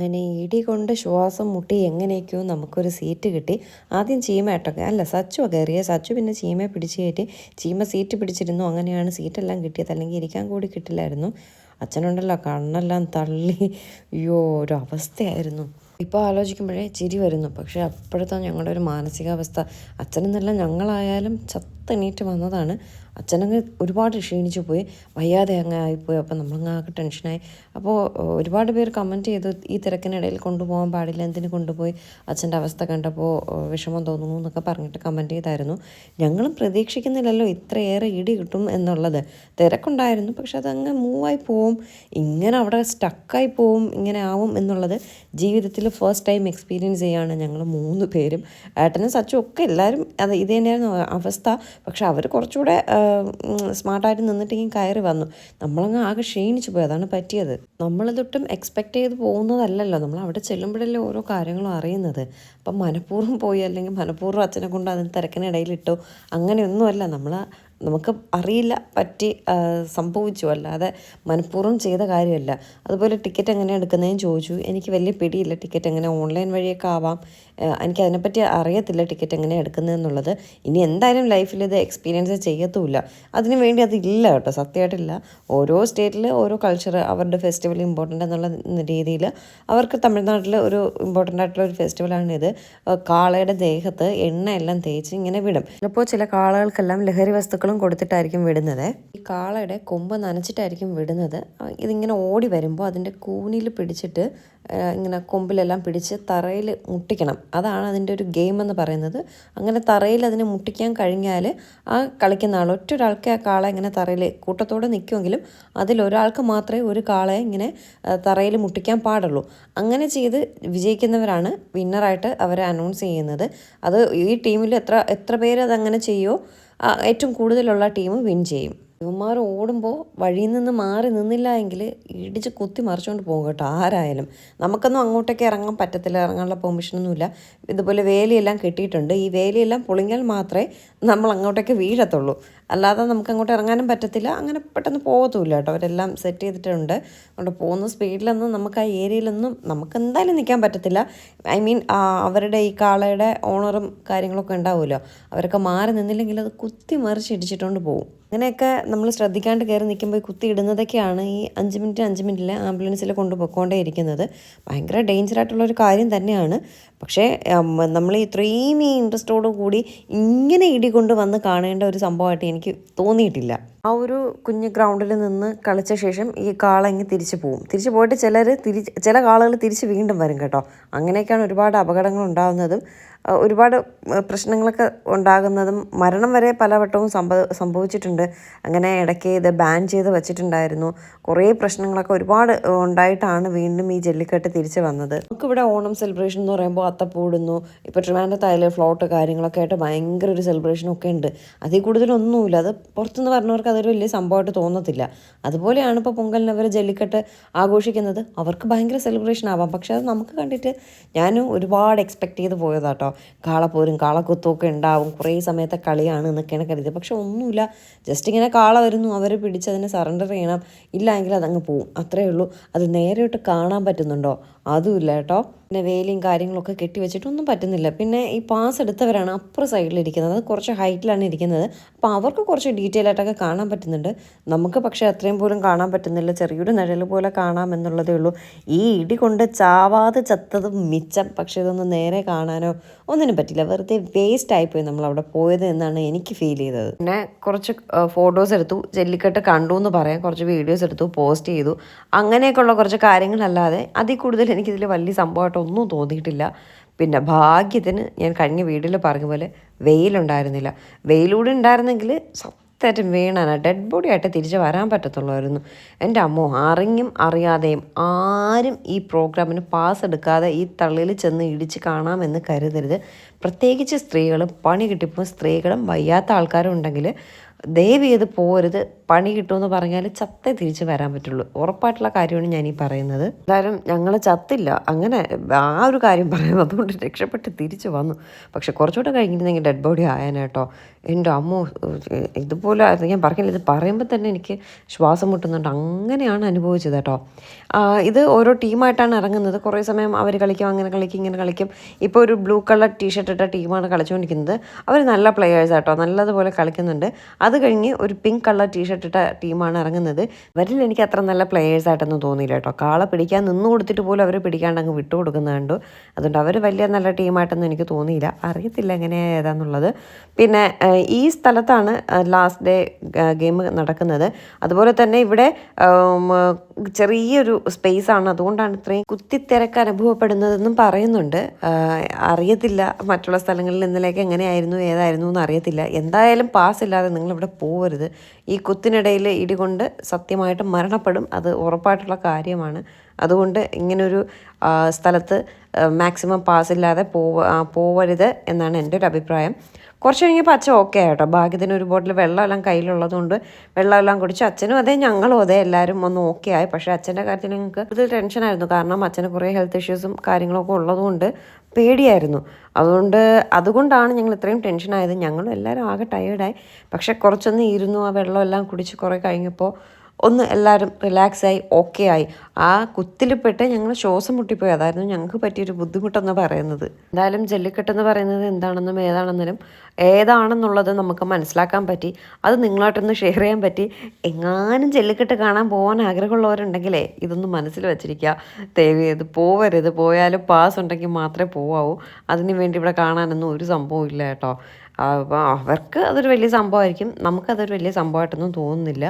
അങ്ങനെ ഇടി കൊണ്ട് ശ്വാസം മുട്ടി എങ്ങനെയൊക്കെയോ നമുക്കൊരു സീറ്റ് കിട്ടി. ആദ്യം ചീമയായിട്ടൊക്കെ അല്ല സച്ചു കയറിയ. സച്ചു പിന്നെ ചീമയെ പിടിച്ച് കയറ്റി. ചീമ സീറ്റ് പിടിച്ചിരുന്നു. അങ്ങനെയാണ് സീറ്റെല്ലാം കിട്ടിയത്. അല്ലെങ്കിൽ ഇരിക്കാൻ കൂടി കിട്ടില്ലായിരുന്നു. അച്ഛനുണ്ടല്ലോ കണ്ണെല്ലാം തള്ളി. അയ്യോ ഒരു അവസ്ഥയായിരുന്നു. ഇപ്പോൾ ആലോചിക്കുമ്പോഴേ ചിരി വരുന്നു. പക്ഷേ അപ്പോഴത്തെ ഞങ്ങളുടെ ഒരു മാനസികാവസ്ഥ. അച്ഛനെന്നല്ല ഞങ്ങളായാലും ചത്തെണീറ്റ് വന്നതാണ്. അച്ഛനങ്ങ് ഒരുപാട് ക്ഷീണിച്ചു പോയി. വയ്യാതെ അങ്ങ് ആയിപ്പോയി. അപ്പോൾ നമ്മളങ്ങ് ആകെ ടെൻഷനായി. അപ്പോൾ ഒരുപാട് പേർ കമന്റ് ചെയ്തു ഈ തിരക്കിനിടയിൽ കൊണ്ടുപോകാൻ പാടില്ല. എന്തിന് കൊണ്ടുപോയി? അച്ഛന്റെ അവസ്ഥ കണ്ടപ്പോൾ വിഷമം തോന്നുന്നു എന്നൊക്കെ പറഞ്ഞിട്ട് കമന്റ് ചെയ്തായിരുന്നു. ഞങ്ങളും പ്രതീക്ഷിക്കുന്നില്ലല്ലോ ഇത്രയേറെ ഇടി കിട്ടും എന്നുള്ളത്. തിരക്കുണ്ടായിരുന്നു. പക്ഷെ അതങ്ങ് മൂവായി പോവും. ഇങ്ങനെ അവിടെ സ്റ്റക്കായി പോവും ഇങ്ങനെ ആവും എന്നുള്ളത് ജീവിതത്തിൽ ഫസ്റ്റ് ടൈം എക്സ്പീരിയൻസ് ചെയ്യാണ് ഞങ്ങൾ മൂന്ന് പേരും. ഏട്ടനും സച്ചും ഒക്കെ എല്ലാവരും അത് ഇത് തന്നെയായിരുന്നു അവസ്ഥ. പക്ഷെ അവർ കുറച്ചുകൂടെ സ്മാർട്ടായിട്ട് നിന്നിട്ടെങ്കിൽ കയറി വന്നു. നമ്മളങ്ങ് ആകെ ക്ഷീണിച്ചു പോയി. അതാണ് പറ്റിയത്. നമ്മളിതൊട്ടും എക്സ്പെക്റ്റ് ചെയ്ത് പോകുന്നതല്ലല്ലോ. നമ്മൾ അവിടെ ചെല്ലുമ്പോഴല്ലേ ഓരോ കാര്യങ്ങളും അറിയുന്നത്. അപ്പം മനഃപൂർവം പോയി അല്ലെങ്കിൽ മനഃപൂർവം അച്ഛനെ കൊണ്ട് അതിന് തിരക്കിനിടയിലിട്ടോ. അങ്ങനെയൊന്നുമല്ല. നമ്മൾ നമുക്ക് അറിയില്ല പറ്റി സംഭവിച്ചു. അല്ലാതെ മനഃപൂർവം ചെയ്ത കാര്യമല്ല. അതുപോലെ ടിക്കറ്റ് എങ്ങനെ എടുക്കുന്നതെന്ന് ചോദിച്ചു. എനിക്ക് വലിയ പിടിയില്ല ടിക്കറ്റ് എങ്ങനെ ഓൺലൈൻ വഴിയൊക്കെ ആവാം. എനിക്ക് അതിനെപ്പറ്റി അറിയത്തില്ല ടിക്കറ്റ് എങ്ങനെ എടുക്കുന്നതെന്നുള്ളത്. ഇനി എന്തായാലും ലൈഫിൽ ഇത് എക്സ്പീരിയൻസ് ചെയ്യത്തുമില്ല. അതിന് വേണ്ടി അതില്ല കേട്ടോ സത്യമായിട്ടില്ല. ഓരോ സ്റ്റേറ്റിൽ ഓരോ കൾച്ചർ അവരുടെ ഫെസ്റ്റിവൽ ഇമ്പോർട്ടന്റ് എന്നുള്ള രീതിയിൽ അവർക്ക് തമിഴ്നാട്ടിൽ ഒരു ഇമ്പോർട്ടന്റ് ആയിട്ടുള്ള ഒരു ഫെസ്റ്റിവലാണ് ഇത്. കാളയുടെ ദേഹത്ത് എണ്ണയെല്ലാം തേച്ച് ഇങ്ങനെ വിടും. ചിലപ്പോൾ ചില കാളകൾക്കെല്ലാം ലഹരി വസ്തുക്കളും കൊടുത്തിട്ടായിരിക്കും വിടുന്നത്. ഈ കാളയുടെ കൊമ്പ് നനച്ചിട്ടായിരിക്കും വിടുന്നത്. ഇതിങ്ങനെ ഓടി വരുമ്പോൾ അതിന്റെ കൂനിൽ പിടിച്ചിട്ട് ഇങ്ങനെ കൊമ്പിലെല്ലാം പിടിച്ച് തറയിൽ മുട്ടിക്കണം. അതാണ് അതിന്റെ ഒരു ഗെയിം എന്ന് പറയുന്നത്. അങ്ങനെ തറയിൽ അതിനെ മുട്ടിക്കാൻ കഴിഞ്ഞാൽ ആ കളിക്കുന്ന ആൾ ഒറ്റ ഒരാൾക്ക് ആ കാള ഇങ്ങനെ തറയിൽ കൂട്ടത്തോടെ നിൽക്കുമെങ്കിലും അതിലൊരാൾക്ക് മാത്രമേ ഒരു കാളയെ ഇങ്ങനെ തറയിൽ മുട്ടിക്കാൻ പാടുള്ളൂ. അങ്ങനെ ചെയ്ത് വിജയിക്കുന്നവരാണ് വിന്നറായിട്ട് അവരെ അനൗൺസ് ചെയ്യുന്നത്. അത് ഈ ടീമിൽ എത്ര എത്ര പേര് അതങ്ങനെ ചെയ്യുമോ ഏറ്റവും കൂടുതലുള്ള ടീം വിൻ ചെയ്യും. ഇവന്മാർ ഓടുമ്പോൾ വഴിയിൽ നിന്ന് മാറി നിന്നില്ല എങ്കിൽ ഇടിച്ച് കുത്തി മറിച്ചുകൊണ്ട് പോകും കേട്ടോ ആരായാലും. നമുക്കൊന്നും അങ്ങോട്ടേക്ക് ഇറങ്ങാൻ പറ്റത്തില്ല ഇറങ്ങാനുള്ള പെർമിഷനൊന്നുമില്ല ഇതുപോലെ വേലിയെല്ലാം കെട്ടിയിട്ടുണ്ട്. ഈ വേലിയെല്ലാം പൊളിഞ്ഞാൽ മാത്രമേ നമ്മൾ അങ്ങോട്ടേക്ക് വീഴത്തുള്ളൂ. അല്ലാതെ നമുക്ക് അങ്ങോട്ട് ഇറങ്ങാനും പറ്റത്തില്ല. അങ്ങനെ പെട്ടെന്ന് പോകത്തുമില്ല കേട്ടോ. അവരെല്ലാം സെറ്റ് ചെയ്തിട്ടുണ്ട്. അതുകൊണ്ട് പോകുന്ന സ്പീഡിലൊന്നും നമുക്ക് ആ ഏരിയയിലൊന്നും നമുക്ക് എന്തായാലും നിൽക്കാൻ പറ്റത്തില്ല ഐ മീൻ അവരുടെ ഈ കാളയുടെ ഓണറും കാര്യങ്ങളൊക്കെ ഉണ്ടാവുമല്ലോ. അവരൊക്കെ മാറി നിന്നില്ലെങ്കിൽ അത് കുത്തി മറിച്ച് ഇടിച്ചിട്ടുകൊണ്ട് പോകും. അങ്ങനെയൊക്കെ നമ്മൾ ശ്രദ്ധിക്കാണ്ട് കയറി നിൽക്കുമ്പോൾ കുത്തി ഇടുന്നതൊക്കെയാണ് ഈ അഞ്ച് മിനിറ്റ് അഞ്ച് മിനിറ്റിൽ ആംബുലൻസിൽ കൊണ്ടുപോയിക്കൊണ്ടേ ഇരിക്കുന്നത് ഭയങ്കര ഡേഞ്ചറായിട്ടുള്ളൊരു കാര്യം തന്നെയാണ്. പക്ഷേ നമ്മൾ ഇത്രയും ഈ ഇൻട്രസ്റ്റോടു കൂടി ഇങ്ങനെ ഇടികൊണ്ട് വന്ന് കാണേണ്ട ഒരു സംഭവമായിട്ട് എനിക്ക് തോന്നിയിട്ടില്ല. ആ ഒരു കുഞ്ഞ് ഗ്രൗണ്ടിൽ നിന്ന് കളിച്ച ശേഷം ഈ കാളങ്ങി തിരിച്ചു പോകും തിരിച്ചു പോയിട്ട് ചിലർ തിരിച്ച് ചില കാളകൾ തിരിച്ച് വീണ്ടും വരും കേട്ടോ. അങ്ങനെയൊക്കെയാണ് ഒരുപാട് അപകടങ്ങൾ ഉണ്ടാകുന്നതും ഒരുപാട് പ്രശ്നങ്ങളൊക്കെ ഉണ്ടാകുന്നതും മരണം വരെ പലവട്ടവും സംഭവ സംഭവിച്ചിട്ടുണ്ട്. അങ്ങനെ ഇടയ്ക്ക് ഇത് ബാൻ ചെയ്ത് വെച്ചിട്ടുണ്ടായിരുന്നു. കുറേ പ്രശ്നങ്ങളൊക്കെ ഒരുപാട് ഉണ്ടായിട്ടാണ് വീണ്ടും ഈ ജല്ലിക്കെട്ട് തിരിച്ചു വന്നത്. നമുക്കിവിടെ ഓണം സെലിബ്രേഷൻ എന്ന് പറയുമ്പോൾ അത്തപ്പൂടുന്നു ഇപ്പോൾ ട്രിവാൻഡ്രത്തായാലും ഫ്ലോട്ട് കാര്യങ്ങളൊക്കെ ആയിട്ട് ഭയങ്കര ഒരു സെലിബ്രേഷനൊക്കെ ഉണ്ട്. അതിൽ കൂടുതലൊന്നുമില്ല അത് പുറത്തുനിന്ന് പറഞ്ഞവർക്ക് അതൊരു വലിയ സംഭവമായിട്ട് തോന്നത്തില്ല. അതുപോലെയാണ് ഇപ്പോൾ പൊങ്കലിന് അവർ ജല്ലിക്കെട്ട് ആഘോഷിക്കുന്നത്. അവർക്ക് ഭയങ്കര സെലിബ്രേഷൻ ആവാം. പക്ഷേ അത് നമുക്ക് കണ്ടിട്ട് ഞാനും ഒരുപാട് എക്സ്പെക്ട് ചെയ്ത് പോയതാട്ടോ. കാളപ്പോരും കാളക്കുത്തും ഒക്കെ ഉണ്ടാവും. കുറേ സമയത്തെ കളിയാണ് എന്നൊക്കെയാണ് കരുതിയത്. പക്ഷെ ഒന്നുമില്ല. ജസ്റ്റ് ഇങ്ങനെ കാള വരുന്നു. അവരെ പിടിച്ച് അതിനെ സറണ്ടർ ചെയ്യണം. ഇല്ല എങ്കിൽ അതങ്ങ് പോവും. അത്രയേ ഉള്ളൂ. അത് നേരിട്ട് കാണാൻ പറ്റുന്നുണ്ടോ? അതുമില്ല കേട്ടോ. പിന്നെ വേലയും കാര്യങ്ങളൊക്കെ കെട്ടി വെച്ചിട്ടൊന്നും പറ്റുന്നില്ല. പിന്നെ ഈ പാസ് എടുത്തവരാണ് അപ്പുറ സൈഡിലിരിക്കുന്നത്. അത് കുറച്ച് ഹൈറ്റിലാണ് ഇരിക്കുന്നത്. അപ്പോൾ അവർക്ക് കുറച്ച് ഡീറ്റെയിൽ ആയിട്ടൊക്കെ കാണാൻ പറ്റുന്നുണ്ട്. നമുക്ക് പക്ഷേ അത്രയും പോലും കാണാൻ പറ്റുന്നില്ല. ചെറിയൊരു നിഴൽ പോലെ കാണാം എന്നുള്ളതേ ഉള്ളൂ. ഈ ഇടി കൊണ്ട് ചാവാതെ ചത്തതും മിച്ചം. പക്ഷേ ഇതൊന്നും നേരെ കാണാനോ ഒന്നിനും പറ്റില്ല. വെറുതെ വേസ്റ്റ് ആയിപ്പോയി നമ്മൾ അവിടെ പോയത് എന്നാണ് എനിക്ക് ഫീൽ ചെയ്തത്. പിന്നെ കുറച്ച് ഫോട്ടോസ് എടുത്തു. ജല്ലിക്കെട്ട് കണ്ടു എന്ന് പറയാം. കുറച്ച് വീഡിയോസ് എടുത്തു പോസ്റ്റ് ചെയ്തു. അങ്ങനെയൊക്കെയുള്ള കുറച്ച് കാര്യങ്ങളല്ലാതെ അതിൽ കൂടുതൽ എനിക്കിതിൽ വലിയ സംഭവമായിട്ട് ഒന്നും തോന്നിയിട്ടില്ല. പിന്നെ ഭാഗ്യത്തിന് ഞാൻ കഴിഞ്ഞ വീട്ടിൽ പറഞ്ഞ പോലെ വെയിലുണ്ടായിരുന്നില്ല. വെയിലൂടെ ഉണ്ടായിരുന്നെങ്കിൽ സത്യമായിട്ടും വീണാണ് ഡെഡ് ബോഡി ആയിട്ട് തിരിച്ച് വരാൻ പറ്റത്തുള്ളായിരുന്നു. എന്റെ അമ്മോ അറിഞ്ഞും അറിയാതെയും ആരും ഈ പ്രോഗ്രാമിന് പാസ് എടുക്കാതെ ഈ തള്ളിൽ ചെന്ന് ഇടിച്ച് കാണാമെന്ന് കരുതരുത്. പ്രത്യേകിച്ച് സ്ത്രീകളും പണി കിട്ടിപ്പോൾ സ്ത്രീകളും വയ്യാത്ത ആൾക്കാരും ഉണ്ടെങ്കിൽ ദയവ് ചെയ്ത് പോരുത് പണി കിട്ടുമെന്ന് പറഞ്ഞാൽ ചത്തേ തിരിച്ച് വരാൻ പറ്റുള്ളൂ. ഉറപ്പായിട്ടുള്ള കാര്യമാണ് ഞാൻ ഈ പറയുന്നത്. എന്തായാലും ഞങ്ങൾ ചത്തില്ല. അങ്ങനെ ആ ഒരു കാര്യം പറയുന്നത് അതുകൊണ്ട് രക്ഷപ്പെട്ട് തിരിച്ച് വന്നു. പക്ഷെ കുറച്ചുകൂടെ കഴിഞ്ഞിരുന്നെങ്കിൽ ഡെഡ് ബോഡി ആയാനേട്ടോ എന്റെ അമ്മ ഇതുപോലെ ഞാൻ പറഞ്ഞില്ല ഇത് പറയുമ്പോൾ തന്നെ എനിക്ക് ശ്വാസം മുട്ടുന്നുണ്ട്. അങ്ങനെയാണ് അനുഭവിച്ചത് കേട്ടോ. ഇത് ഓരോ ടീമായിട്ടാണ് ഇറങ്ങുന്നത്. കുറേ സമയം അവർ കളിക്കും അങ്ങനെ കളിക്കും ഇങ്ങനെ കളിക്കും. ഇപ്പോൾ ഒരു ബ്ലൂ കളർ ടീഷർട്ട് ഇട്ട ടീമാണ് കളിച്ചുകൊണ്ടിരിക്കുന്നത്. അവർ നല്ല പ്ലെയേഴ്സ് ആട്ടോ നല്ലതുപോലെ കളിക്കുന്നുണ്ട്. അത് കഴിഞ്ഞ് ഒരു പിങ്ക് കളർ ടീഷർട്ട് ഇട്ട ടീമാണ് ഇറങ്ങുന്നത്. ഇവരിൽ എനിക്ക് അത്ര നല്ല പ്ലെയേഴ്സ് ആയിട്ടൊന്നും തോന്നിയില്ല കേട്ടോ. കാളെ പിടിക്കാൻ നിന്ന് കൊടുത്തിട്ട് പോലും അവർ പിടിക്കാണ്ട് അങ്ങ് വിട്ടു കൊടുക്കുന്നത് കണ്ടു. അതുകൊണ്ട് അവർ വലിയ നല്ല ടീമായിട്ടൊന്നും എനിക്ക് തോന്നിയില്ല. അറിയത്തില്ല എങ്ങനെയാണ് ഏതാന്നുള്ളത്. പിന്നെ ഈ സ്ഥലത്താണ് ലാസ്റ്റ് ഡേ ഗെയിം നടക്കുന്നത്. അതുപോലെ തന്നെ ഇവിടെ ചെറിയൊരു സ്പേസ് ആണ്. അതുകൊണ്ടാണ് ഇത്രയും കുത്തിത്തിരക്ക് അനുഭവപ്പെടുന്നതെന്നും പറയുന്നുണ്ട്. അറിയത്തില്ല മറ്റുള്ള സ്ഥലങ്ങളിൽ നിന്നിലേക്ക് എങ്ങനെയായിരുന്നു ഏതായിരുന്നു എന്ന് അറിയത്തില്ല. എന്തായാലും പാസ് ഇല്ലാതെ നിങ്ങളിവിടെ പോകരുത് ഈ കുത്തിനിടയിൽ ഇടികൊണ്ട് സത്യമായിട്ട് മരണപ്പെടും. അത് ഉറപ്പായിട്ടുള്ള കാര്യമാണ്. അതുകൊണ്ട് ഇങ്ങനൊരു സ്ഥലത്ത് മാക്സിമം പാസ് ഇല്ലാതെ പോവ പോവരുത് എന്നാണ് എന്റെ ഒരു അഭിപ്രായം. കുറച്ച് കഴിഞ്ഞപ്പോൾ അച്ഛൻ ഓക്കെ ആയിട്ടോ ഭാഗ്യത്തിന് ഒരു ബോട്ടിൽ വെള്ളമെല്ലാം കയ്യിലുള്ളതുകൊണ്ട് വെള്ളമെല്ലാം കുടിച്ച് അച്ഛനും അതേ ഞങ്ങളും അതേ എല്ലാവരും ഒന്ന് ഓക്കെ ആയി. പക്ഷേ അച്ഛന്റെ കാര്യത്തിൽ ഞങ്ങൾക്ക് കൂടുതൽ ടെൻഷനായിരുന്നു കാരണം അച്ഛന് കുറേ ഹെൽത്ത് ഇഷ്യൂസും കാര്യങ്ങളൊക്കെ ഉള്ളതുകൊണ്ട് പേടിയായിരുന്നു. അതുകൊണ്ട് അതുകൊണ്ടാണ് ഞങ്ങൾ ഇത്രയും ടെൻഷനായത്. ഞങ്ങളും എല്ലാവരും ആകെ ടയേർഡായി പക്ഷേ കുറച്ചൊന്ന് ഇരുന്നു ആ വെള്ളമെല്ലാം കുടിച്ച് കുറേ കഴിഞ്ഞപ്പോൾ ഒന്ന് എല്ലാവരും റിലാക്സ് ആയി ഓക്കെ ആയി. ആ കുത്തിൽപ്പെട്ട് ഞങ്ങൾ ശ്വാസം മുട്ടിപ്പോയി. അതായിരുന്നു ഞങ്ങൾക്ക് പറ്റിയൊരു ബുദ്ധിമുട്ടെന്ന് പറയുന്നത്. എന്തായാലും ജല്ലിക്കെട്ടെന്ന് പറയുന്നത് എന്താണെന്നും ഏതാണെന്നും ഏതാണെന്നുള്ളത് നമുക്ക് മനസ്സിലാക്കാൻ പറ്റി. അത് നിങ്ങളായിട്ടൊന്ന് ഷെയർ ചെയ്യാൻ പറ്റി. എങ്ങാനും ജല്ലിക്കെട്ട് കാണാൻ പോകാൻ ആഗ്രഹമുള്ളവരുണ്ടെങ്കിലേ ഇതൊന്ന് മനസ്സിൽ വെച്ചിരിക്കുക. തേവിയത് പോവരുത്. പോയാലും പാസ് ഉണ്ടെങ്കിൽ മാത്രമേ പോവാവൂ. അതിന് വേണ്ടി ഇവിടെ കാണാനൊന്നും ഒരു സംഭവം ഇല്ല കേട്ടോ. അവർക്ക് അതൊരു വലിയ സംഭവമായിരിക്കും. നമുക്കതൊരു വലിയ സംഭവമായിട്ടൊന്നും തോന്നുന്നില്ല.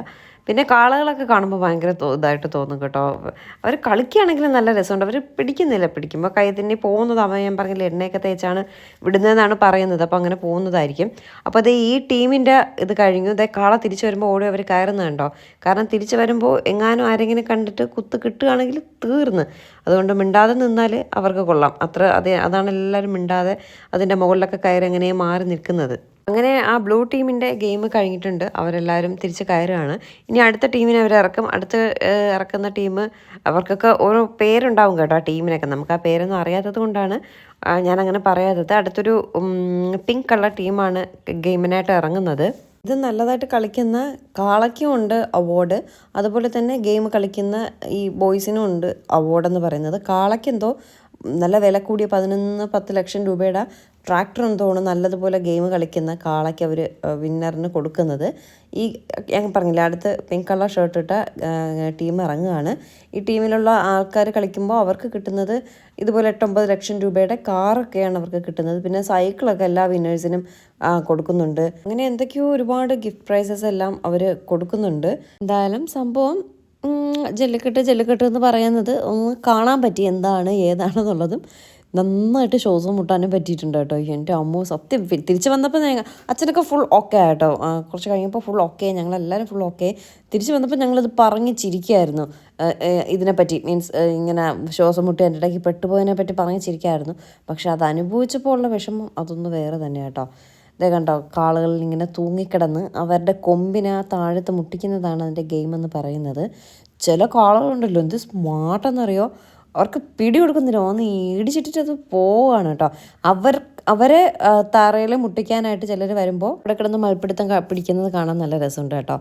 പിന്നെ കാളകളൊക്കെ കാണുമ്പോൾ ഭയങ്കര ഇതായിട്ട് തോന്നും കേട്ടോ. അവർ കളിക്കുകയാണെങ്കിലും നല്ല രസമുണ്ട്. അവർ പിടിക്കുന്നില്ല പിടിക്കുമ്പോൾ കൈ തന്നെ പോകുന്നത് അവൻ ഞാൻ പറഞ്ഞില്ല എണ്ണയൊക്കെ തേച്ചാണ് വിടുന്നതെന്നാണ് പറയുന്നത്. അപ്പോൾ അങ്ങനെ പോകുന്നതായിരിക്കും. അപ്പോൾ അത് ഈ ടീമിന്റെ ഇത് കഴിഞ്ഞു. ഇതേ കാള തിരിച്ചു വരുമ്പോൾ ഓടി അവർ കയറുന്നുണ്ടോ കാരണം തിരിച്ചു വരുമ്പോൾ എങ്ങാനും ആരെങ്കിലും കണ്ടിട്ട് കുത്ത് കിട്ടുകയാണെങ്കിൽ തീർന്ന്. അതുകൊണ്ട് മിണ്ടാതെ നിന്നാൽ അവർക്ക് കൊള്ളാം. അത്ര അത് അതാണ് എല്ലാവരും മിണ്ടാതെ അതിന്റെ മുകളിലൊക്കെ കയറി അങ്ങനെ മാറി നിൽക്കുന്നത്. അങ്ങനെ ആ ബ്ലൂ ടീമിന്റെ ഗെയിം കഴിഞ്ഞിട്ടുണ്ട്. അവരെല്ലാവരും തിരിച്ച് കയറുകയാണ്. ഇനി അടുത്ത ടീമിനെ അവർ ഇറക്കും. അടുത്ത് ഇറക്കുന്ന ടീം അവർക്കൊക്കെ ഓരോ പേരുണ്ടാവും കേട്ടോ ആ ടീമിനൊക്കെ. നമുക്ക് ആ പേരൊന്നും അറിയാത്തത് കൊണ്ടാണ് ഞാനങ്ങനെ പറയാത്തത്. അടുത്തൊരു പിങ്ക് കളർ ടീമാണ് ഗെയിമിനായിട്ട് ഇറങ്ങുന്നത്. ഇത് നല്ലതായിട്ട് കളിക്കുന്ന കാളയ്ക്കും ഉണ്ട് അവാർഡ് അതുപോലെ തന്നെ ഗെയിം കളിക്കുന്ന ഈ ബോയ്സിനും ഉണ്ട് അവാർഡെന്ന് പറയുന്നത്. കാളയ്ക്ക് എന്തോ നല്ല വില കൂടിയ പതിനൊന്ന് പത്ത് ലക്ഷം രൂപയുടെ ട്രാക്ടർ എന്തോണ് നല്ലതുപോലെ ഗെയിം കളിക്കുന്ന കാളയ്ക്ക് അവർ വിന്നറിന് കൊടുക്കുന്നത്. ഈ ഞാൻ പറഞ്ഞില്ല അടുത്ത് പിങ്ക് കളർ ഷർട്ട് ഇട്ട ടീം ഇറങ്ങുകയാണ്. ഈ ടീമിലുള്ള ആൾക്കാർ കളിക്കുമ്പോൾ അവർക്ക് കിട്ടുന്നത് ഇതുപോലെ എട്ടൊമ്പത് ലക്ഷം രൂപയുടെ കാറൊക്കെയാണ് അവർക്ക് കിട്ടുന്നത്. പിന്നെ സൈക്കിളൊക്കെ എല്ലാ വിന്നേഴ്സിനും കൊടുക്കുന്നുണ്ട്. അങ്ങനെ എന്തൊക്കെയോ ഒരുപാട് ഗിഫ്റ്റ് പ്രൈസസ് എല്ലാം അവർ കൊടുക്കുന്നുണ്ട്. എന്തായാലും സംഭവം ജല്ലിക്കെട്ട് ജല്ലിക്കെട്ട് എന്ന് പറയുന്നത് ഒന്ന് കാണാൻ പറ്റി എന്താണ് ഏതാണെന്നുള്ളതും നന്നായിട്ട് ശ്വാസം മുട്ടാനും പറ്റിയിട്ടുണ്ട് കേട്ടോ. എന്റെ അമ്മ സത്യം തിരിച്ച് വന്നപ്പോൾ ഞങ്ങൾ അച്ഛനൊക്കെ ഫുൾ ഓക്കെ ആയിട്ടോ കുറച്ച് കഴിഞ്ഞപ്പോൾ ഫുൾ ഓക്കെ ഞങ്ങളെല്ലാവരും ഫുൾ ഓക്കെ തിരിച്ച് വന്നപ്പോൾ ഞങ്ങളത് പറഞ്ഞ് ചിരിക്കുമായിരുന്നു ഇതിനെപ്പറ്റി മീൻസ് ഇങ്ങനെ ശ്വാസം മുട്ടി എന്റെ ഇടയ്ക്ക് പെട്ടുപോയതിനെ പറ്റി പറഞ്ഞ് ചിരിക്കുമായിരുന്നു പക്ഷെ അത് അനുഭവിച്ചപ്പോൾ ഉള്ള വിഷമം അതൊന്ന് വേറെ തന്നെ കേട്ടോ ഇതേ കണ്ടോ കാളുകളിൽ ഇങ്ങനെ തൂങ്ങിക്കിടന്ന് അവരുടെ കൊമ്പിനെ ആ താഴത്ത് മുട്ടിക്കുന്നതാണ് അതിന്റെ ഗെയിം എന്ന് പറയുന്നത്. ചില കാളുകളുണ്ടല്ലോ എന്ത് സ്മാർട്ടെന്നറിയോ? അവർക്ക് പിടി കൊടുക്കുന്നില്ല ഒന്ന് ഇടിച്ചിട്ടിട്ട് അത് പോവാണ് കേട്ടോ. അവർ അവരെ തറയിൽ മുട്ടിക്കാനായിട്ട് ചിലർ വരുമ്പോൾ ഇവിടെ കിടന്ന് മൽപ്പിടുത്തം പിടിക്കുന്നത് കാണാൻ നല്ല രസമുണ്ട് കേട്ടോ.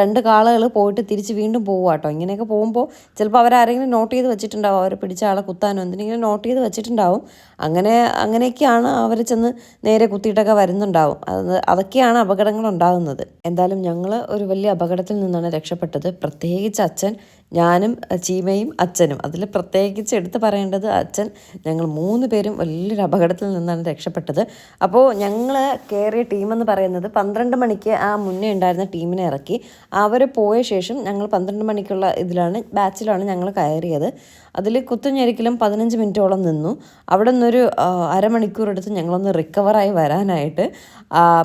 രണ്ട് കാളുകൾ പോയിട്ട് തിരിച്ച് വീണ്ടും പോവുക കേട്ടോ. ഇങ്ങനെയൊക്കെ പോകുമ്പോൾ ചിലപ്പോൾ അവരാരെങ്കിലും നോട്ട് ചെയ്ത് വെച്ചിട്ടുണ്ടാവും. അവരെ പിടിച്ച ആളെ കുത്താനോ എന്തിനെങ്കിലും നോട്ട് ചെയ്ത് വെച്ചിട്ടുണ്ടാവും. അങ്ങനെ അങ്ങനെയൊക്കെയാണ് അവർ ചെന്ന് നേരെ കുത്തിയിട്ടൊക്കെ വരുന്നുണ്ടാവും. അത് അതൊക്കെയാണ് അപകടങ്ങൾ ഉണ്ടാകുന്നത് എന്തായാലും ഞങ്ങൾ ഒരു വലിയ അപകടത്തിൽ നിന്നാണ് രക്ഷപ്പെട്ടത്. പ്രത്യേകിച്ച് അച്ഛൻ ഞാനും ചീമയും അച്ഛനും. അതിൽ പ്രത്യേകിച്ച് എടുത്തു പറയേണ്ടത് അച്ഛൻ ഞങ്ങൾ മൂന്ന് പേരും വലിയൊരു അപകടത്തിൽ നിന്നാണ് രക്ഷപ്പെട്ടത്. അപ്പോൾ ഞങ്ങൾ കയറിയ ടീമെന്ന് പറയുന്നത് പന്ത്രണ്ട് മണിക്ക് ആ മുന്നേ ഉണ്ടായിരുന്ന ടീമിനെ ഇറക്കി. അവർ പോയ ശേഷം ഞങ്ങൾ പന്ത്രണ്ട് മണിക്കുള്ള ഇതിലാണ് ബാച്ചിലാണ് ഞങ്ങൾ കയറിയത്. അതിൽ കുത്തുഞ്ഞരിക്കലും പതിനഞ്ച് മിനിറ്റോളം നിന്നു. അവിടെ നിന്നൊരു അരമണിക്കൂർ എടുത്ത് ഞങ്ങളൊന്ന് റിക്കവറായി വരാനായിട്ട്.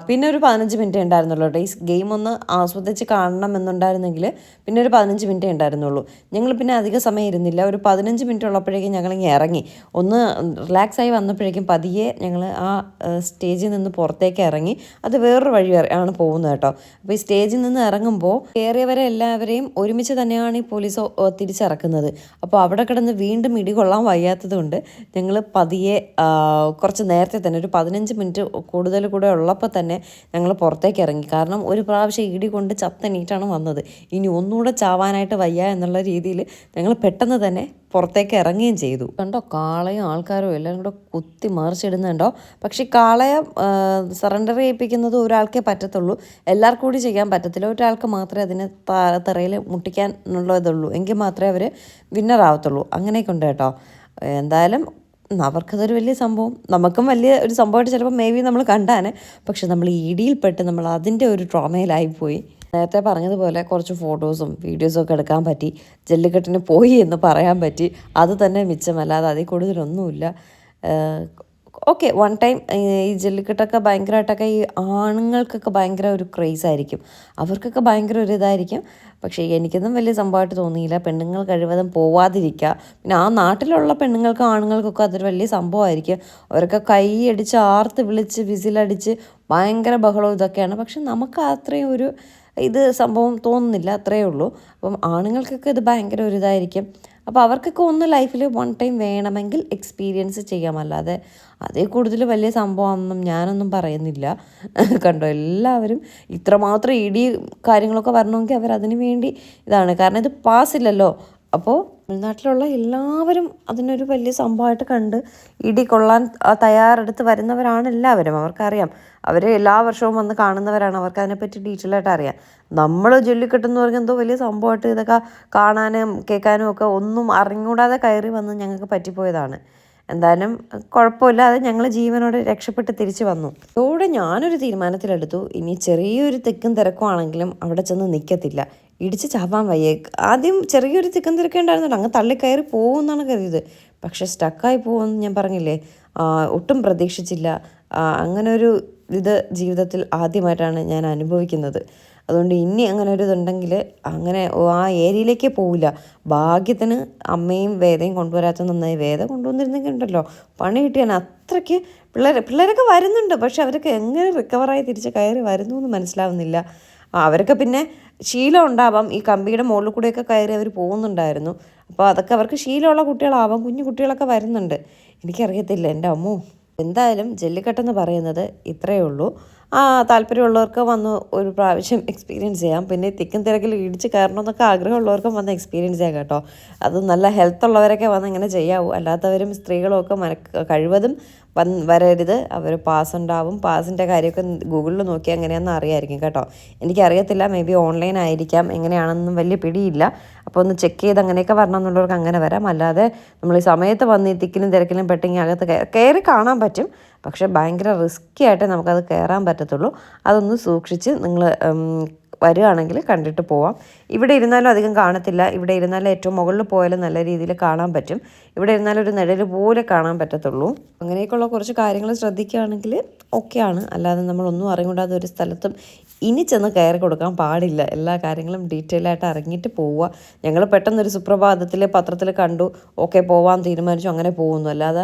പിന്നെ ഒരു പതിനഞ്ച് മിനിറ്റ് ഉണ്ടായിരുന്നുള്ളൂ കേട്ടോ. ഈ ഗെയിം ഒന്ന് ആസ്വദിച്ച് കാണണം എന്നുണ്ടായിരുന്നെങ്കിൽ പിന്നെ ഒരു പതിനഞ്ച് മിനിറ്റേ ഉണ്ടായിരുന്നുള്ളൂ. ഞങ്ങൾ പിന്നെ അധിക സമയം ഇരുന്നില്ല. ഒരു പതിനഞ്ച് മിനിറ്റ് ഉള്ളപ്പോഴേക്കും ഞങ്ങൾ ഞങ്ങളിങ്ങനെ ഇറങ്ങി. ഒന്ന് റിലാക്സ് ആയി വന്നപ്പോഴേക്കും പതിയെ ഞങ്ങൾ ആ സ്റ്റേജിൽ നിന്ന് പുറത്തേക്ക് ഇറങ്ങി. അത് വേറൊരു വഴി ആണ് പോകുന്നത് കേട്ടോ. അപ്പോൾ ഈ സ്റ്റേജിൽ നിന്ന് ഇറങ്ങുമ്പോൾ കയറിയവരെ എല്ലാവരെയും ഒരുമിച്ച് തന്നെയാണ് ഈ പോലീസ് തിരിച്ചിറക്കുന്നത്. അപ്പോൾ അവിടെ കിടന്ന് വീണ്ടും ഇടികൊള്ളാൻ വയ്യാത്തത് കൊണ്ട് ഞങ്ങൾ പതിയെ കുറച്ച് നേരത്തെ തന്നെ ഒരു പതിനഞ്ച് മിനിറ്റ് കൂടുതൽ കൂടെ ഉള്ളപ്പോൾ തന്നെ ഞങ്ങൾ പുറത്തേക്ക് ഇറങ്ങി. കാരണം ഒരു പ്രാവശ്യം ഇടി കൊണ്ട് ചത്തനീറ്റാണ് വന്നത്. ഇനി ഒന്നുകൂടെ ചാവാനായിട്ട് വയ്യ എന്നുള്ള രീതിയിൽ ഞങ്ങൾ പെട്ടെന്ന് തന്നെ പുറത്തേക്ക് ഇറങ്ങുകയും ചെയ്തു. കണ്ടോ കാളയും ആൾക്കാരും എല്ലാം കൂടെ കുത്തി മറിച്ചിടുന്നുണ്ടോ? പക്ഷേ കാളയെ സറണ്ടർ ചെയ്യിപ്പിക്കുന്നത് ഒരാൾക്കേ പറ്റത്തുള്ളൂ. എല്ലാവർക്കും കൂടി ചെയ്യാൻ പറ്റത്തില്ല. ഒരാൾക്ക് മാത്രമേ അതിനെ തറയിൽ മുട്ടിക്കാനുള്ള ഇതുള്ളൂ. എങ്കിൽ മാത്രമേ അവർ വിന്നർ ആവത്തുള്ളൂ. അങ്ങനെയൊക്കെ ഉണ്ട് കേട്ടോ. എന്തായാലും അവർക്കതൊരു വലിയ സംഭവം. നമുക്കും വലിയ ഒരു സംഭവമായിട്ട് ചിലപ്പോൾ മേ ബി നമ്മൾ കണ്ടാണ്. പക്ഷെ നമ്മൾ ഇടിയിൽപ്പെട്ട് നമ്മൾ അതിന്റെ ഒരു ട്രോമയിലായിപ്പോയി നേരത്തെ പറഞ്ഞതുപോലെ കുറച്ച് ഫോട്ടോസും വീഡിയോസും ഒക്കെ എടുക്കാൻ പറ്റി. ജല്ലിക്കെട്ടിന് പോയി എന്ന് പറയാൻ പറ്റി. അത് തന്നെ മിച്ചമല്ലാതെ അതിൽ കൂടുതലൊന്നുമില്ല. ഓക്കെ വൺ ടൈം ഈ ജല്ലിക്കെട്ടൊക്കെ ഭയങ്കരമായിട്ടൊക്കെ ഈ ആണുങ്ങൾക്കൊക്കെ ഭയങ്കര ഒരു ക്രേസ് ആയിരിക്കും. അവർക്കൊക്കെ ഭയങ്കര ഒരു ഇതായിരിക്കും. പക്ഷേ എനിക്കൊന്നും വലിയ സംഭവമായിട്ട് തോന്നിയില്ല. പെണ്ണുങ്ങൾ കഴിവതും പോവാതിരിക്കുക. പിന്നെ ആ നാട്ടിലുള്ള പെണ്ണുങ്ങൾക്കും ആണുങ്ങൾക്കൊക്കെ അതൊരു വലിയ സംഭവമായിരിക്കും. അവരൊക്കെ കൈ അടിച്ച് ആർത്ത് വിളിച്ച് വിസിലടിച്ച് ഭയങ്കര ബഹളവും ഇതൊക്കെയാണ്. പക്ഷെ നമുക്ക് അത്രയും ഒരു ഇത് സംഭവം തോന്നുന്നില്ല അത്രയേ ഉള്ളൂ. അപ്പം ആണുങ്ങൾക്കൊക്കെ ഇത് ഭയങ്കര ഒരു ഇതായിരിക്കും. അപ്പോൾ അവർക്കൊക്കെ ഒന്ന് ലൈഫിൽ വൺ ടൈം വേണമെങ്കിൽ എക്സ്പീരിയൻസ് ചെയ്യാമല്ലാതെ അതേ കൂടുതൽ വലിയ സംഭവമാണെന്നും ഞാനൊന്നും പറയുന്നില്ല. കണ്ടോ? എല്ലാവരും ഇത്രമാത്രം ഇടി കാര്യങ്ങളൊക്കെ വരണമെങ്കിൽ അവർ അതിന് വേണ്ടി ഇതാണ്. കാരണം ഇത് പാസ് ഇല്ലല്ലോ. അപ്പോൾ തമിഴ്നാട്ടിലുള്ള എല്ലാവരും അതിനൊരു വലിയ സംഭവമായിട്ട് കണ്ട് ഇടി കൊള്ളാൻ തയ്യാറെടുത്ത് വരുന്നവരാണ് എല്ലാവരും. അവർക്കറിയാം. അവർ എല്ലാ വർഷവും വന്ന് കാണുന്നവരാണ്. അവർക്ക് അതിനെപ്പറ്റി ഡീറ്റെയിൽ ആയിട്ട് അറിയാം. നമ്മൾ ജൊല്ലിക്കെട്ടെന്ന് പറഞ്ഞാൽ എന്തോ വലിയ സംഭവമായിട്ട് ഇതൊക്കെ കാണാനും കേൾക്കാനും ഒക്കെ ഒന്നും അറിഞ്ഞൂടാതെ കയറി വന്ന് ഞങ്ങൾക്ക് പറ്റിപ്പോയതാണ്. എന്തായാലും കുഴപ്പമില്ല. അത് ഞങ്ങൾ ജീവനോടെ രക്ഷപ്പെട്ട് തിരിച്ചു വന്നു. അതോടെ ഞാനൊരു തീരുമാനത്തിലെടുത്തു. ഇനി ചെറിയൊരു തെക്കും തിരക്കുവാണെങ്കിലും അവിടെ ചെന്ന് നിൽക്കത്തില്ല ഇടിച്ച് ചാവാൻ വയ്യ. ആദ്യം ചെറിയൊരു തിക്കും തിരക്കേ തള്ളി അങ്ങ് തള്ളിക്കയറി പോകുമെന്നാണ് കരുതിയത്. പക്ഷെ സ്റ്റക്കായി പോകുമെന്ന് ഞാൻ പറഞ്ഞില്ലേ? ഒട്ടും പ്രതീക്ഷിച്ചില്ല. അങ്ങനൊരു ഇത് ജീവിതത്തിൽ ആദ്യമായിട്ടാണ് ഞാൻ അനുഭവിക്കുന്നത്. അതുകൊണ്ട് ഇനി അങ്ങനെ ഒരു ഇതുണ്ടെങ്കിൽ അങ്ങനെ ആ ഏരിയയിലേക്ക് പോവില്ല. ഭാഗ്യത്തിന് അമ്മയും വേദയും കൊണ്ടുവരാത്ത നന്നായി വേദ കൊണ്ടുവന്നിരുന്നെങ്കിൽ ഉണ്ടല്ലോ പണി കിട്ടിയാണ് അത്രയ്ക്ക് പിള്ളേർ പിള്ളേരൊക്കെ വരുന്നുണ്ട്. പക്ഷെ അവരൊക്കെ എങ്ങനെ റിക്കവറായി തിരിച്ച് കയറി വരുന്നു എന്ന് മനസ്സിലാവുന്നില്ല അവരൊക്കെ പിന്നെ ശീലം ഉണ്ടാവാം. ഈ കമ്പിയുടെ മുകളിൽ കൂടെയൊക്കെ കയറി അവർ പോകുന്നുണ്ടായിരുന്നു. അപ്പോൾ അതൊക്കെ അവർക്ക് ശീലമുള്ള കുട്ടികളാവാം. കുഞ്ഞു കുട്ടികളൊക്കെ വരുന്നുണ്ട്. എനിക്കറിയത്തില്ല എന്റെ അമ്മോ. എന്തായാലും ജല്ലിക്കെട്ടെന്ന് പറയുന്നത് ഇത്രയേ ഉള്ളൂ. താല്പര്യമുള്ളവർക്ക് വന്ന് ഒരു പ്രാവശ്യം എക്സ്പീരിയൻസ് ചെയ്യാം. പിന്നെ തിക്കും തിരക്കിൽ ഇടിച്ച് കയറണമെന്നൊക്കെ ആഗ്രഹമുള്ളവർക്കും വന്ന് എക്സ്പീരിയൻസ് ചെയ്യാം കേട്ടോ. അത് നല്ല ഹെൽത്ത് ഉള്ളവരൊക്കെ വന്ന് ഇങ്ങനെ ചെയ്യാവൂ. അല്ലാത്തവരും സ്ത്രീകളും ഒക്കെ മന കഴിവതും വന്ന് വരരുത്. അവർ പാസ് ഉണ്ടാവും. പാസിന്റെ കാര്യമൊക്കെ ഗൂഗിളിൽ നോക്കി എങ്ങനെയാണെന്ന് അറിയായിരിക്കും കേട്ടോ. എനിക്കറിയത്തില്ല. മേ ബി ഓൺലൈൻ ആയിരിക്കാം. എങ്ങനെയാണെന്നും വലിയ പിടിയില്ല. അപ്പോൾ ഒന്ന് ചെക്ക് ചെയ്ത് അങ്ങനെയൊക്കെ വരണം എന്നുള്ളവർക്ക് അങ്ങനെ വരാം. അല്ലാതെ നമ്മൾ ഈ സമയത്ത് വന്ന് ഈ തിക്കിലും തിരക്കിലും പെട്ടെങ്കിൽ അകത്ത് കയറി കാണാൻ പറ്റും. പക്ഷേ ഭയങ്കര റിസ്ക്കി ആയിട്ട് നമുക്കത് കയറാൻ പറ്റത്തുള്ളൂ. അതൊന്ന് സൂക്ഷിച്ച് നിങ്ങൾ വരികയാണെങ്കിൽ കണ്ടിട്ട് പോവാം. ഇവിടെ ഇരുന്നാലും അധികം കാണത്തില്ല. ഇവിടെ ഇരുന്നാലും ഏറ്റവും മുകളിൽ പോയാലും നല്ല രീതിയിൽ കാണാൻ പറ്റും. ഇവിടെ ഇരുന്നാലും ഒരു നിഴൽ പോലെ കാണാൻ പറ്റത്തുള്ളൂ. അങ്ങനെയൊക്കെയുള്ള കുറച്ച് കാര്യങ്ങൾ ശ്രദ്ധിക്കുകയാണെങ്കിൽ ഓക്കെയാണ്. അല്ലാതെ നമ്മളൊന്നും അറിഞ്ഞുകൂടാതെ ഒരു സ്ഥലത്തും ഇനി ചെന്ന് കയറി കൊടുക്കാൻ പാടില്ല. എല്ലാ കാര്യങ്ങളും ഡീറ്റെയിൽ ആയിട്ട് അറിഞ്ഞിട്ട് പോവുക. ഞങ്ങൾ പെട്ടെന്നൊരു സുപ്രഭാതത്തിൽ പത്രത്തിൽ കണ്ടു. ഓക്കെ പോവാൻ തീരുമാനിച്ചു. അങ്ങനെ പോകുന്നു. അല്ലാതെ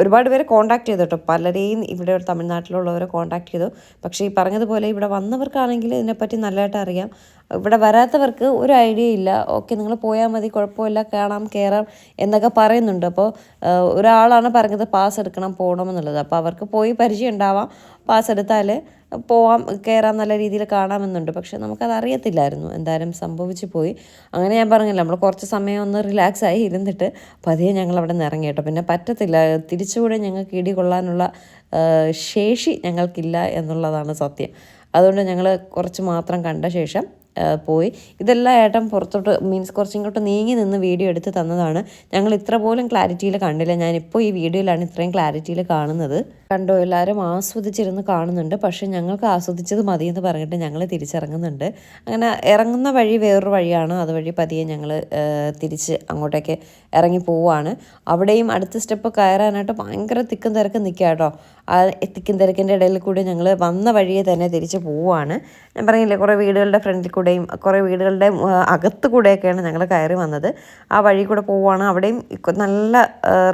ഒരുപാട് പേരെ കോൺടാക്ട് ചെയ്തു കേട്ടോ. പലരെയും ഇവിടെ തമിഴ്നാട്ടിലുള്ളവരെ കോൺടാക്ട് ചെയ്തു. പക്ഷേ ഈ പറഞ്ഞതുപോലെ ഇവിടെ വന്നവർക്കാണെങ്കിൽ ഇതിനെപ്പറ്റി നല്ലതായിട്ട് അറിയാം. ഇവിടെ വരാത്തവർക്ക് ഒരു ഐഡിയ ഇല്ല. ഓക്കെ നിങ്ങൾ പോയാൽ മതി. കുഴപ്പമില്ല. കാണാം കയറാം എന്നൊക്കെ പറയുന്നുണ്ട്. അപ്പോൾ ഒരാളാണ് പറഞ്ഞത് പാസ് എടുക്കണം പോകണം എന്നുള്ളത്. അപ്പോൾ അവർക്ക് പോയി പരിചയം ഉണ്ടാവാം. പാസ് എടുത്താൽ പോവാം കയറാം നല്ല രീതിയിൽ കാണാമെന്നുണ്ട്. പക്ഷെ നമുക്കത് അറിയത്തില്ലായിരുന്നു എന്തായാലും സംഭവിച്ചു പോയി. അങ്ങനെ ഞാൻ പറഞ്ഞില്ല നമ്മൾ കുറച്ച് സമയം ഒന്ന് റിലാക്സ് ആയി ഇരുന്നിട്ട് പതിയെ ഞങ്ങൾ അവിടെ നിന്ന് ഇറങ്ങി കേട്ടോ. പിന്നെ പറ്റത്തില്ല തിരിച്ചുകൂടെ ഞങ്ങൾക്ക് ഇടി കൊള്ളാനുള്ള ശേഷി ഞങ്ങൾക്കില്ല എന്നുള്ളതാണ് സത്യം. അതുകൊണ്ട് ഞങ്ങൾ കുറച്ച് മാത്രം കണ്ട ശേഷം പോയി. ഇതെല്ലാം ഏട്ടൻ പുറത്തോട്ട് മീൻസ് കുറച്ചിങ്ങോട്ട് നീങ്ങി നിന്ന് വീഡിയോ എടുത്ത് തന്നതാണ്. ഞങ്ങൾ ഇത്ര പോലും ക്ലാരിറ്റിയിൽ കണ്ടില്ല. ഞാനിപ്പോൾ ഈ വീഡിയോയിലാണ് ഇത്രയും ക്ലാരിറ്റിയിൽ കാണുന്നത്. കണ്ടോ എല്ലാവരും ആസ്വദിച്ചിരുന്ന് കാണുന്നുണ്ട്. പക്ഷേ ഞങ്ങൾക്ക് ആസ്വദിച്ചത് മതി എന്ന് പറഞ്ഞിട്ട് ഞങ്ങൾ തിരിച്ചിറങ്ങുന്നുണ്ട്. അങ്ങനെ ഇറങ്ങുന്ന വഴി വേറൊരു വഴിയാണ്. അതുവഴി പതിയെ ഞങ്ങൾ തിരിച്ച് അങ്ങോട്ടേക്ക് ഇറങ്ങി പോവുകയാണ്. അവിടെയും അടുത്ത സ്റ്റെപ്പ് കയറാനായിട്ട് ഭയങ്കര തിക്കും തിരക്കും നിൽക്കുക കേട്ടോ. ആ തിക്കും തിരക്കിന്റെ ഇടയിൽ കൂടി ഞങ്ങൾ വന്ന വഴിയെ തന്നെ തിരിച്ച് പോവുകയാണ്. ഞാൻ പറഞ്ഞില്ലേ കുറേ വീടുകളുടെ ഫ്രണ്ടിൽ കൂടെയും കുറേ വീടുകളുടെ അകത്ത് കൂടെയൊക്കെയാണ് ഞങ്ങൾ കയറി വന്നത്. ആ വഴി കൂടെ പോവുകയാണ് അവിടെയും നല്ല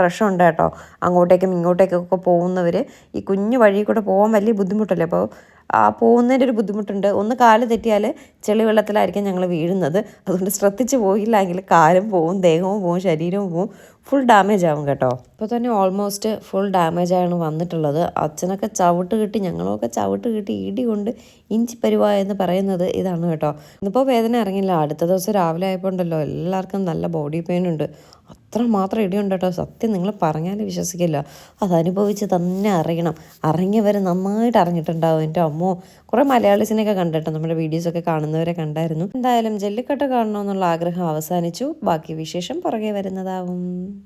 റഷുണ്ട് കേട്ടോ. അങ്ങോട്ടേക്കും ഇങ്ങോട്ടേക്കൊക്കെ പോകുന്നവർ ഈ കുഞ്ഞു വഴി കൂടെ പോകാൻ വലിയ ബുദ്ധിമുട്ടല്ലേ? അപ്പോൾ ആ പോകുന്നതിന്റെ ഒരു ബുദ്ധിമുട്ടുണ്ട്. ഒന്ന് കാൽ തെറ്റിയാൽ ചെളി വെള്ളത്തിലായിരിക്കും ഞങ്ങൾ വീഴുന്നത്. അതുകൊണ്ട് ശ്രദ്ധിച്ച് പോയില്ലെങ്കിൽ കാലും പോവും ദേഹവും പോവും ശരീരവും പോവും. ഫുൾ ഡാമേജ് ആവും കേട്ടോ. ഇപ്പോൾ തന്നെ ഓൾമോസ്റ്റ് ഫുൾ ഡാമേജ് ആണ് വന്നിട്ടുള്ളത്. അച്ഛനൊക്കെ ചവിട്ട് കിട്ടി ഞങ്ങളൊക്കെ ചവിട്ട് കിട്ടി ഇടി കൊണ്ട് ഇഞ്ചി പരുവ എന്ന് പറയുന്നത് ഇതാണ് കേട്ടോ. ഇന്നിപ്പോൾ വേദന ഇറങ്ങില്ല. അടുത്ത ദിവസം രാവിലെ ആയപ്പോൾ ഉണ്ടല്ലോ എല്ലാവർക്കും നല്ല ബോഡി പെയിൻ ഉണ്ട്. അത്ര മാത്രം ഇടിയുണ്ട് കേട്ടോ. സത്യം നിങ്ങൾ പറഞ്ഞാൽ വിശ്വസിക്കില്ല. അത് അനുഭവിച്ച് തന്നെ അറിയണം. അറിഞ്ഞവർ നന്നായിട്ട് അറിഞ്ഞിട്ടുണ്ടാവും. എന്റെ അമ്മോ കുറേ മലയാളീസിനെയൊക്കെ കണ്ടിട്ടോ നമ്മുടെ വീഡിയോസൊക്കെ കാണുന്നവരെ കണ്ടായിരുന്നു. എന്തായാലും ജല്ലിക്കെട്ട് കാണണമെന്നുള്ള ആഗ്രഹം അവസാനിച്ചു. ബാക്കി വിശേഷം പുറകെ വരുന്നതാവും.